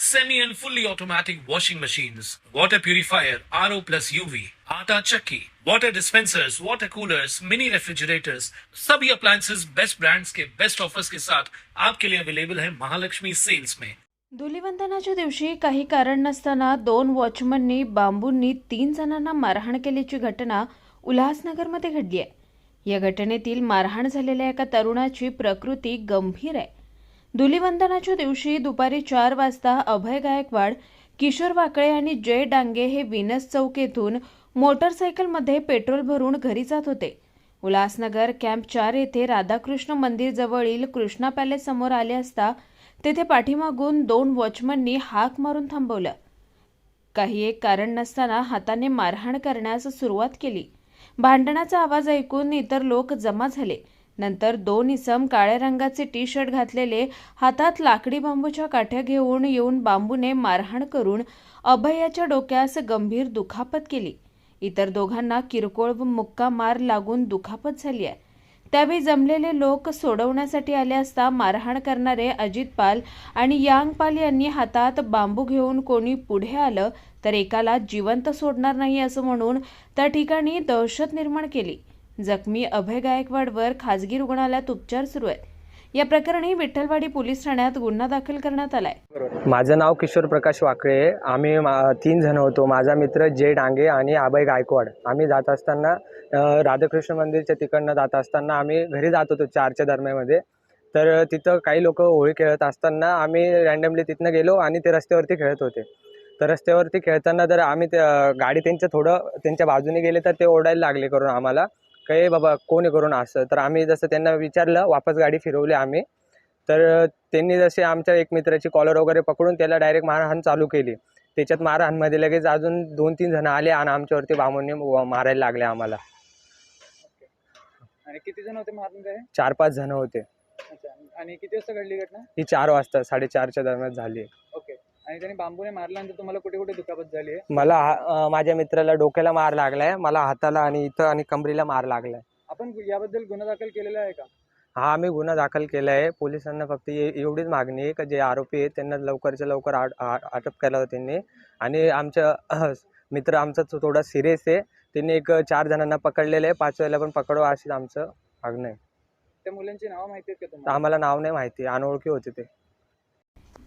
semi and fully automatic washing machines, water purifier, RO plus UV, आटा चक्की, water dispensers, water coolers, mini refrigerators, सभी appliances best brands के best offers के साथ आपके लिए अवेलेबल है महालक्ष्मी सेल्स में। धुलीवंदनाच्या दिवशी काही कारण नसताना दोन वॉचमननी बांबूंनी तीन जणांना मारहाण केल्याची घटना उल्हासनगरमध्ये घडली आहे. या घटनेतील मारहाण झालेल्या एका तरुणाची प्रकृती गंभीर आहे. धुलिवंदनाच्या दिवशी दुपारी चार वाजता अभय गायकवाड किशोर वाकळे आणि जय डांगे हे विनस चौक येथून मोटरसायकलमध्ये पेट्रोल भरून घरी जात होते. उल्हासनगर कॅम्प चार येथे राधाकृष्ण मंदिर जवळील कृष्णा पॅलेस समोर आले असता तेथे पाठीमागून दोन वॉचमननी हाक मारून थांबवलं. काही एक कारण नसताना हाताने मारहाण करण्यास सुरुवात केली. भांडणाचा आवाज ऐकून इतर लोक जमा झाले. नंतर दोन इसम काळ्या रंगाचे टी शर्ट घातलेले हातात लाकडी बांबूच्या काठ्या घेऊन येऊन बांबूने मारहाण करून अभयाच्या डोक्यास गंभीर दुखापत केली. इतर दोघांना किरकोळ व मुक्का मार लागून दुखापत झाली आहे. त्यावेळी जमलेले लोक सोडवण्यासाठी आले असता मारहाण करणारे अजित पाल आणि यांग पाल यांनी हातात बांबू घेऊन कोणी पुढे आलं तर एकाला जिवंत सोडणार नाही असं म्हणून त्या ठिकाणी दहशत निर्माण केली. जखमी अभय गायकवाडवर खासगी रुग्णालयात उपचार सुरू आहेत. या प्रकरणी विठ्ठलवाडी पोलीस ठाण्यात गुन्हा दाखल करण्यात आलाय. माझं नाव किशोर प्रकाश वाकळे. आम्ही मा तीन जण होतो. माझा मित्र जे डांगे आणि अभय गायकवाड. आम्ही जात असताना राधाकृष्ण मंदिरच्या तिकडनं जात असताना आम्ही घरी जात होतो चारच्या दरम्यामध्ये तर तिथं काही लोक होळी खेळत असताना आम्ही रँडमली तिथनं गेलो आणि ते रस्त्यावरती खेळत होते. तर रस्त्यावरती खेळताना जर आम्ही त्या गाडी त्यांच्या थोडं त्यांच्या बाजूने गेले तर ते ओरडायला लागले करून आम्हाला. काही बाबा कोण करून असं. तर आम्ही जसं त्यांना विचारलं वापस गाडी फिरवली आम्ही. तर त्यांनी जसे आमच्या एक मित्राची कॉलर वगैरे पकडून त्याला डायरेक्ट मारहाण चालू केली. त्याच्यात मारहाणमध्ये लगेच अजून दोन तीन जण आले आणि आमच्यावरती बांबूने मारायला लागले आम्हाला. आणि किती जण होते मारून काय चार पाच जण होते. आणि किती वाजता घडली घटना? ही चार वाजता साडेचारच्या दरम्यान झाली. आणि त्यांनी बांबूने मारल्यानंतर तुम्हाला कुठे कुठे दुखापत झाली आहे? मला हा- अं, माझ्या मित्राला डोक्याला मार लागलाय मला हाताला आणि इथं आणि कमरीला मार लागलाय. आपण याबद्दल गुन्हा दाखल केलेला आहे का? हा आम्ही गुन्हा दाखल केला आहे. पोलिसांना फक्त ए- एवढीच मागणी आहे का जे आरोपी आहेत त्यांना लवकरच्या लवकर आ- अटक केलं होतं त्यांनी. आणि आमच्या मित्र आमचा तो थोडा सिरियस आहे. त्यांनी एक चार जणांना पकडलेलं आहे. पाचव्याला पण पकडवा अशीच आमचं मागणं आहे. त्या मुलांची नावं माहिती आहेत का तुम्हाला? आम्हाला नाव नाही माहिती. अनोळखी होते ते.